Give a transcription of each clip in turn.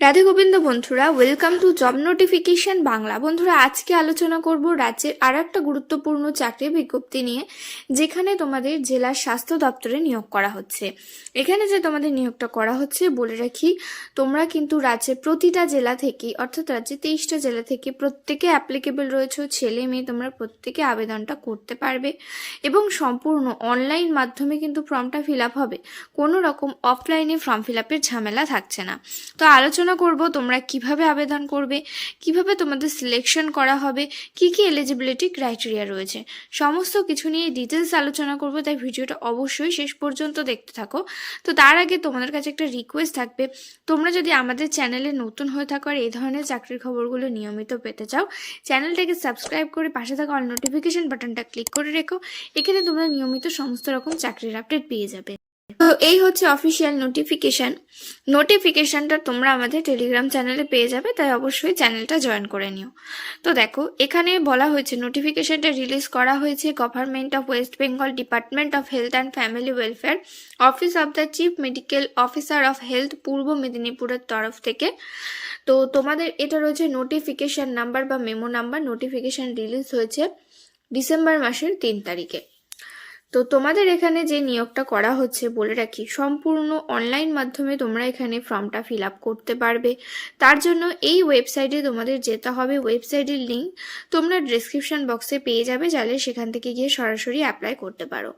রাধে গোবিন্দ বন্ধুরা welcome to job notification Bangla. বন্ধুরা, আজকে আলোচনা করব রাজ্যের আর একটা গুরুত্বপূর্ণ চাকরি বিজ্ঞপ্তি নিয়ে, যেখানে তোমাদের জেলার স্বাস্থ্য দপ্তরে নিয়োগ করা হচ্ছে। এখানে যে তোমাদের নিয়োগটা করা হচ্ছে, বলে রাখি, তোমরা কিন্তু রাজ্যের প্রতিটা জেলা থেকে, অর্থাৎ রাজ্যের তেইশটা জেলা থেকে প্রত্যেকে অ্যাপ্লিকেবল রয়েছে, ছেলে মেয়ে তোমরা প্রত্যেকে আবেদনটা করতে পারবে এবং সম্পূর্ণ অনলাইন মাধ্যমে কিন্তু ফর্মটা ফিল আপ হবে। কোনো রকম অফলাইনে ফর্ম ফিল আপের ঝামেলা থাকছে না। তো আলোচনা করব, তোমরা কীভাবে আবেদন করবে, কীভাবে তোমাদের সিলেকশন করা হবে, কি কি এলিজিবিলিটি ক্রাইটেরিয়া রয়েছে, সমস্ত কিছু নিয়ে ডিটেলস আলোচনা করব, তাই ভিডিওটা অবশ্যই শেষ পর্যন্ত দেখতে থাকো। তো তার আগে তোমাদের কাছে একটা রিকোয়েস্ট থাকবে, তোমরা যদি আমাদের চ্যানেলে নতুন হয়ে থাকো আর এই ধরনের চাকরির খবরগুলো নিয়মিত পেতে চাও, চ্যানেলটাকে সাবস্ক্রাইব করে পাশে থাকা অল নোটিফিকেশন বাটনটা ক্লিক করে রেখো, এখানে তোমরা নিয়মিত সমস্ত রকম চাকরির আপডেট পেয়ে যাবে। তো এই হচ্ছে অফিসিয়াল নোটিফিকেশন নোটিফিকেশনটা তোমরা আমাদের টেলিগ্রাম চ্যানেলে পেয়ে যাবে, তাই অবশ্যই চ্যানেলটা জয়েন করে নিও। তো দেখো, এখানে বলা হয়েছে নোটিফিকেশনটা রিলিজ করা হয়েছে government of West Bengal department of health and family welfare office of the chief medical officer of health পূর্ব মেদিনীপুরের তরফ থেকে। তো তোমাদের, এটা রয়েছে নোটিফিকেশন নাম্বার বা মেমো নাম্বার নোটিফিকেশন রিলিজ হয়েছে ডিসেম্বর মাসের তিন তারিখে। তো তোমাদের এখানে যে নিয়োগটা করা হচ্ছে বলে রাখি, সম্পূর্ণ অনলাইন মাধ্যমে তোমরা এখানে ফর্মটা ফিল আপ করতে পারবে। তার জন্য এই ওয়েবসাইটে তোমাদের যেতে হবে। ওয়েবসাইটের লিঙ্ক তোমরা ডিসক্রিপশন বক্সে পেয়ে যাবে, চাইলে সেখান থেকে গিয়ে সরাসরি অ্যাপ্লাই করতে পারো।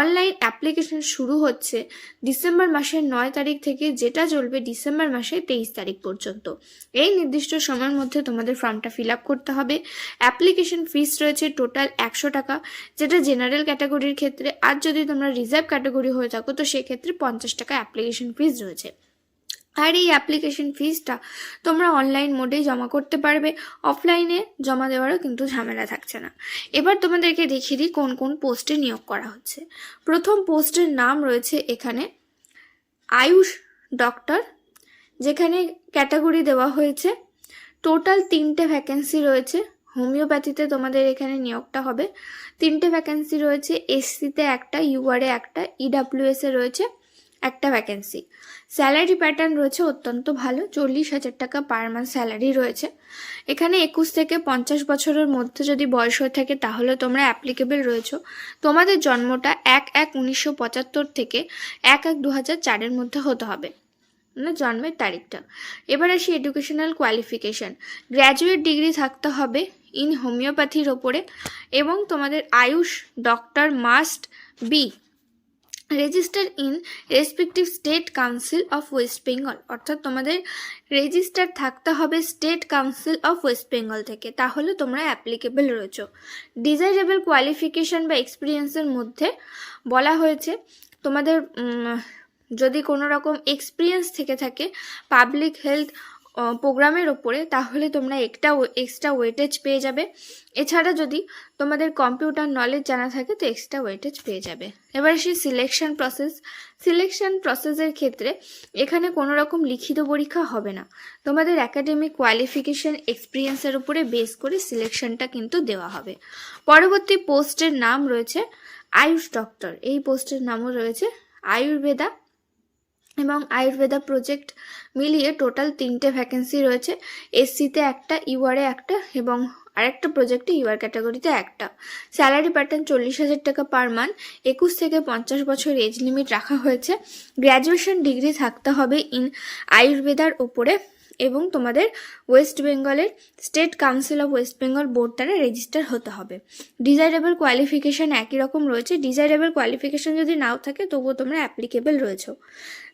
অনলাইন অ্যাপ্লিকেশন শুরু হচ্ছে ডিসেম্বর মাসের নয় তারিখ থেকে, যেটা চলবে ডিসেম্বর মাসের তেইশ তারিখ পর্যন্ত। এই নির্দিষ্ট সময়ের মধ্যে তোমাদের ফর্মটা ফিল আপ করতে হবে। অ্যাপ্লিকেশন ফিস রয়েছে টোটাল একশো টাকা, যেটা জেনারেল ক্যাটাগরির ক্ষেত্রে আর যদি তোমরা রিজার্ভ ক্যাটাগরি হয়ে থাকো, তো সেক্ষেত্রে পঞ্চাশ টাকা অ্যাপ্লিকেশন ফিস রয়েছে। আর এই অ্যাপ্লিকেশন ফিজটা তোমরা অনলাইন মোডেই জমা করতে পারবে অফলাইনে জমা দেওয়ারও কিন্তু ঝামেলা থাকছে না। এবার তোমাদেরকে দেখিয়ে দিই কোন কোন পোস্টে নিয়োগ করা হচ্ছে। প্রথম পোস্টের নাম রয়েছে এখানে, আয়ুষ ডক্টর যেখানে ক্যাটাগরি দেওয়া হয়েছে। টোটাল তিনটে ভ্যাকেন্সি রয়েছে। হোমিওপ্যাথিতে তোমাদের এখানে নিয়োগটা হবে। তিনটে ভ্যাকেন্সি রয়েছে এসসিতে একটা ইউআরএ একটা ইডাব্লিউএস এ রয়েছে একটা ভ্যাকেন্সি স্যালারি প্যাটার্ন রয়েছে অত্যন্ত ভালো, চল্লিশ হাজার টাকা পার মান্থ স্যালারি রয়েছে। এখানে একুশ থেকে পঞ্চাশ বছরের মধ্যে যদি বয়স হয়ে থাকে তাহলে তোমরা অ্যাপ্লিকেবল রয়েছো। তোমাদের জন্মটা এক এক উনিশশো পঁচাত্তর থেকে এক এক দু হাজার চারের মধ্যে হতে হবে। মানে জন্মের তারিখটা। এবার আসি এডুকেশনাল কোয়ালিফিকেশান গ্র্যাজুয়েট ডিগ্রি থাকতে হবে ইন হোমিওপ্যাথির ওপরে এবং তোমাদের AYUSH doctor must be register in respective state council of West Bengal. অর্থাৎ তোমাদের রেজিস্টার থাকতে হবে state council of West Bengal থেকে। তাহলে তোমরা অ্যাপ্লিকেবল রয়েছো। ডিজাইরেবল কোয়ালিফিকেশান বা এক্সপিরিয়েন্সের মধ্যে বলা হয়েছে, তোমাদের যদি কোনো রকম এক্সপিরিয়েন্স থেকে থাকে, পাবলিক হেলথ প্রোগ্রামের ওপরে, তাহলে তোমরা একটা এক্সট্রা ওয়েটেজ পেয়ে যাবে। এছাড়া যদি তোমাদের কম্পিউটার নলেজ জানা থাকে, তো এক্সট্রা ওয়েটেজ পেয়ে যাবে। এবার সেই সিলেকশন প্রসেস সিলেকশন প্রসেসের ক্ষেত্রে এখানে কোনো রকম লিখিত পরীক্ষা হবে না। তোমাদের একাডেমিক কোয়ালিফিকেশন এক্সপিরিয়েন্সের উপরে বেস করে সিলেকশনটা কিন্তু দেওয়া হবে। পরবর্তী পোস্টের নাম রয়েছে আয়ুষ ডক্টর এই পোস্টের নামও রয়েছে আয়ুর্বেদা এবং আয়ুর্বেদা প্রজেক্ট মিলিয়ে টোটাল তিনটে ভ্যাকেন্সি রয়েছে। এসসিতে একটা ইউআরে একটা এবং আরেকটা প্রজেক্টে ইউআর ক্যাটাগরিতে একটা। স্যালারি প্যাটার্ন চল্লিশ হাজার টাকা পার মান্থ একুশ থেকে পঞ্চাশ বছর এজ লিমিট রাখা হয়েছে। গ্র্যাজুয়েশন ডিগ্রি থাকতে হবে ইন আয়ুর্বেদার ওপরে। এবং তোমাদের ওয়েস্ট বেঙ্গলের state council of West Bengal board দ্বারা রেজিস্টার হতে হবে। ডিজাইরেবল কোয়ালিফিকেশান একই রকম রয়েছে। ডিজাইরেবল কোয়ালিফিকেশান যদি নাও থাকে, তবুও তোমরা অ্যাপ্লিকেবল রয়েছো।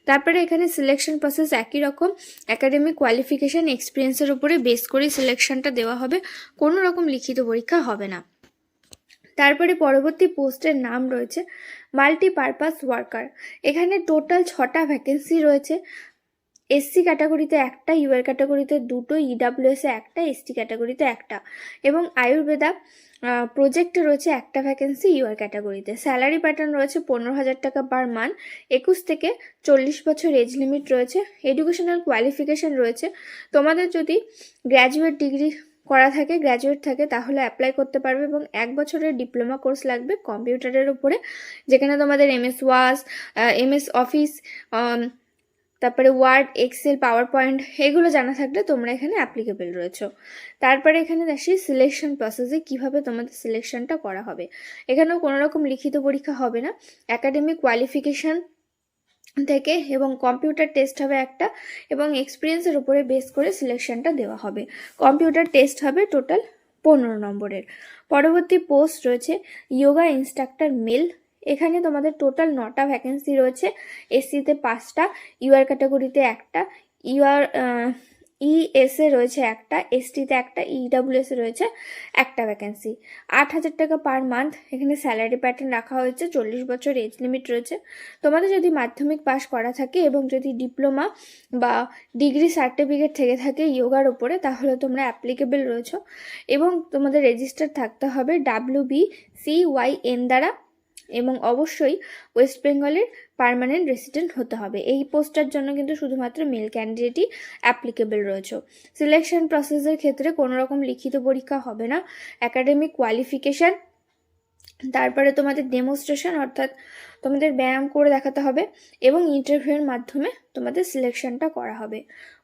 তারপরে এখানে সিলেকশন প্রসেস একই রকম। একাডেমিক কোয়ালিফিকেশান এক্সপিরিয়েন্সের উপরে বেস করে সিলেকশনটা দেওয়া হবে। কোনো রকম লিখিত পরীক্ষা হবে না। তারপরে পরবর্তী পোস্টের নাম রয়েছে মাল্টিপারপাস ওয়ার্কার এখানে টোটাল ছটা ভ্যাকেন্সি রয়েছে। এসসি ক্যাটাগরিতে একটা ইউআর ক্যাটাগরিতে দুটো ইডাব্লিউএস এ একটা এসটি ক্যাটাগরিতে একটা। এবং আয়ুর্বেদা প্রজেক্টে রয়েছে একটা ভ্যাকেন্সি ইউআর ক্যাটাগরিতে স্যালারি প্যাটার্ন রয়েছে পনেরো হাজার টাকা পার মান্থ একুশ থেকে চল্লিশ বছর এজ লিমিট রয়েছে। এডুকেশনাল কোয়ালিফিকেশান রয়েছে। তোমাদের যদি গ্র্যাজুয়েট ডিগ্রি করা থাকে গ্র্যাজুয়েট থাকে, তাহলে অ্যাপ্লাই করতে পারবে এবং এক বছরের ডিপ্লোমা কোর্স লাগবে কম্পিউটারের উপরে। যেখানে তোমাদের এমএস ওয়াস এমএস অফিস তারপরে ওয়ার্ড এক্সেল পাওয়ার পয়েন্ট এগুলো জানা থাকলে তোমরা এখানে অ্যাপ্লিকেবল রয়েছো। তারপরে এখানে আসি সিলেকশন প্রসেসে কীভাবে তোমাদের সিলেকশনটা করা হবে। এখানেও কোনো রকম লিখিত পরীক্ষা হবে না। একাডেমিক কোয়ালিফিকেশান থেকে এবং কম্পিউটার টেস্ট হবে একটা এবং এক্সপিরিয়েন্সের উপরে বেস করে সিলেকশনটা দেওয়া হবে। কম্পিউটার টেস্ট হবে টোটাল পনেরো নম্বরের। পরবর্তী পোস্ট রয়েছে যোগা ইনস্ট্রাক্টর মেল এখানে তোমাদের টোটাল নটা ভ্যাকেন্সি রয়েছে। এসসিতে পাঁচটা ইউআর ক্যাটাগরিতে একটা ইউআর ইএসএ রয়েছে একটা এসটিতে একটা ইডাব্লিউএসে রয়েছে একটা ভ্যাকেন্সি আট হাজার টাকা পার মান্থ এখানে স্যালারি প্যাটার্ন রাখা হয়েছে, চল্লিশ বছর এজ লিমিট রয়েছে। তোমাদের যদি মাধ্যমিক পাস করা থাকে এবং যদি ডিপ্লোমা বা ডিগ্রি সার্টিফিকেট থেকে থাকে যোগার ওপরে তাহলে তোমরা অ্যাপ্লিকেবল রয়েছো। এবং তোমাদের রেজিস্টার থাকতে হবে W B C Y N দ্বারা। এবং অবশ্যই ওয়েস্ট বেঙ্গলের পার্মানেন্ট রেসিডেন্ট হতে হবে। এই পোস্টটার জন্য কিন্তু শুধুমাত্র মেল ক্যান্ডিডেটই অ্যাপ্লিকেবল রয়েছে। সিলেকশন প্রসেসের ক্ষেত্রে কোনো রকম লিখিত পরীক্ষা হবে না। একাডেমিক কোয়ালিফিকেশান তারপরে তোমাদের ডেমোস্ট্রেশন অর্থাৎ তোমাদের ব্যায়াম করে দেখাতে হবে এবং ইন্টারভিউয়ের মাধ্যমে তোমাদের সিলেকশনটা করা হবে।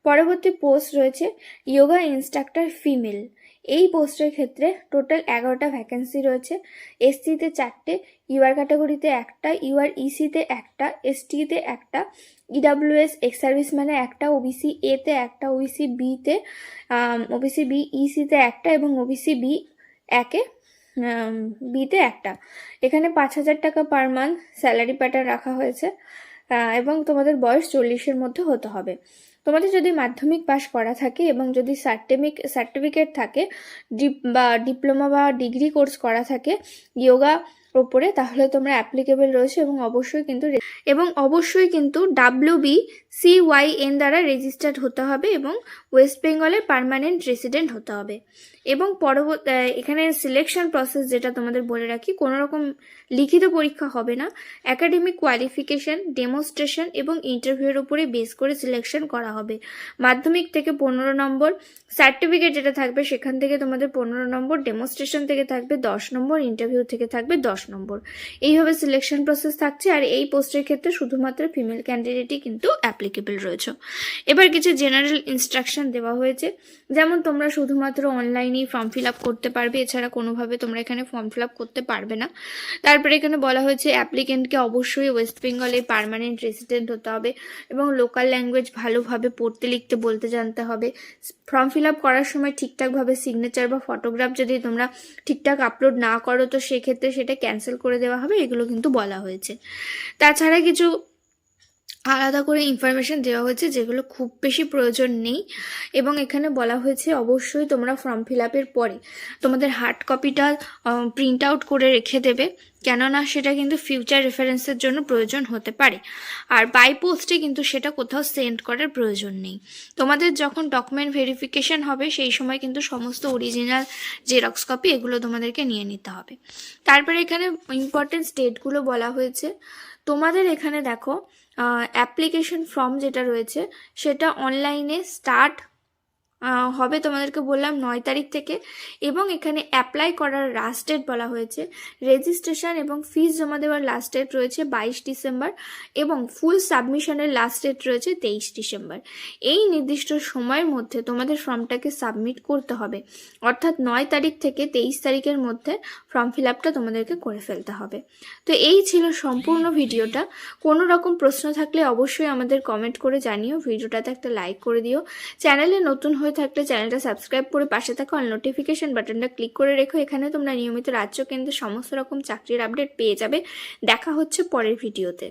পরবর্তী পোস্ট রয়েছে যোগা ইনস্ট্রাক্টর ফিমেল এই পোস্টের ক্ষেত্রে টোটাল এগারোটা ভ্যাকেন্সি রয়েছে। এসসিতে চারটে ইউআর ক্যাটাগরিতে একটা ইউআর ইসিতে একটা এসটিতে একটা ইডাব্লিউএস এক্স সার্ভিসম্যানে একটা ওবিসি এতে একটা ওবিসি বিতে ওবিসি বি ইসিতে একটা এবং ওবিসি বি একে বিতে একটা। এখানে পাঁচ হাজার টাকা পার মান্থ স্যালারি প্যাটার্ন রাখা হয়েছে এবং তোমাদের বয়স চল্লিশের মধ্যে হতে হবে। তোমাদের যদি মাধ্যমিক পাশ করা থাকে এবং যদি সার্টিফিক সার্টিফিকেট থাকে, ডিপ বা ডিপ্লোমা বা ডিগ্রি কোর্স করা থাকে যোগা ওপরে তাহলে তোমরা অ্যাপ্লিকেবল রয়েছে এবং অবশ্যই কিন্তু এবং অবশ্যই কিন্তু W B C Y N দ্বারা রেজিস্টার্ড হতে হবে এবং ওয়েস্ট বেঙ্গলের পার্মানেন্ট রেসিডেন্ট হতে হবে। এবং পরবর্তী এখানে সিলেকশন প্রসেস যেটা তোমাদের বলে রাখি, কোনো রকম লিখিত পরীক্ষা হবে না। একাডেমিক কোয়ালিফিকেশন ডেমোস্ট্রেশন এবং ইন্টারভিউয়ের উপরে বেস করে সিলেকশন করা হবে। মাধ্যমিক থেকে পনেরো নম্বর সার্টিফিকেট যেটা থাকবে সেখান থেকে তোমাদের পনেরো নম্বর ডেমোস্ট্রেশন থেকে থাকবে, দশ নম্বর ইন্টারভিউ থেকে থাকবে, দশ নম্বর। এইভাবে সিলেকশন প্রসেস থাকছে আর এই পোস্টের ক্ষেত্রে শুধুমাত্র ফিমেল ক্যান্ডিডেটই কিন্তু অ্যাপ্লিকেবল রয়েছে। এবার কিছু জেনারেল ইনস্ট্রাকশন দেওয়া হয়েছে। যেমন তোমরা শুধুমাত্র অনলাইনেই ফর্ম ফিল আপ করতে পারবে, এছাড়া কোনোভাবে তোমরা এখানে ফর্ম ফিল আপ করতে পারবে না। তারপরে এখানে বলা হয়েছে অ্যাপ্লিকেন্টকে অবশ্যই ওয়েস্ট বেঙ্গলে পার্মানেন্ট রেসিডেন্ট হতে হবে এবং লোকাল ল্যাঙ্গুয়েজ ভালোভাবে পড়তে, লিখতে, বলতে জানতে হবে। ফর্ম ফিল আপ করার সময় ঠিকঠাকভাবে সিগনেচার বা ফটোগ্রাফ যদি তোমরা ঠিকঠাক আপলোড না করো, তো সেক্ষেত্রে সেটা ক্যান্সেল করে দেওয়া হবে এগুলো কিন্তু বলা হয়েছে। তাছাড়া কিছু আলাদা করে ইনফরমেশন দেওয়া হয়েছে যেগুলো খুব বেশি প্রয়োজন নেই এবং এখানে বলা হয়েছে অবশ্যই তোমরা ফর্ম ফিল আপের পরে তোমাদের হার্ড কপিটা প্রিন্ট আউট করে রেখে দেবে। কেননা সেটা কিন্তু ফিউচার রেফারেন্সের জন্য প্রয়োজন হতে পারে। আর বাই পোস্টে কিন্তু সেটা কোথাও সেন্ড করার প্রয়োজন নেই। তোমাদের যখন ডকুমেন্ট ভেরিফিকেশন হবে, সেই সময় কিন্তু সমস্ত অরিজিনাল জেরক্স কপি এগুলো তোমাদেরকে নিয়ে নিতে হবে। তারপরে এখানে ইম্পর্টেন্ট স্টেটগুলো বলা হয়েছে। তোমাদের এখানে দেখো অ্যাপ্লিকেশন ফর্ম যেটা রয়েছে সেটা অনলাইনে স্টার্ট হবে তোমাদেরকে বললাম নয় তারিখ থেকে। এবং এখানে অ্যাপ্লাই করার লাস্ট ডেট বলা হয়েছে। রেজিস্ট্রেশন এবং ফিস জমা দেওয়ার লাস্ট ডেট রয়েছে বাইশ ডিসেম্বর এবং ফুল সাবমিশনের লাস্ট ডেট রয়েছে তেইশ ডিসেম্বর। এই নির্দিষ্ট সময়ের মধ্যে তোমাদের ফর্মটাকে সাবমিট করতে হবে। অর্থাৎ নয় তারিখ থেকে তেইশ তারিখের মধ্যে ফর্ম ফিল আপটা তোমাদেরকে করে ফেলতে হবে। তো এই ছিল সম্পূর্ণ ভিডিওটা। কোনো রকম প্রশ্ন থাকলে অবশ্যই আমাদের কমেন্ট করে জানিও। ভিডিওটাতে একটা লাইক করে দিও। চ্যানেলে নতুন থাকলে চ্যানেলটা সাবস্ক্রাইব করে পাশে থাকা অল নোটিফিকেশন বাটনটা ক্লিক করে রেখো। এখানে তোমরা নিয়মিত রাজ্য কেন্দ্রের সমস্ত রকম চাকরির আপডেট পেয়ে যাবে। দেখা হচ্ছে পরের ভিডিওতে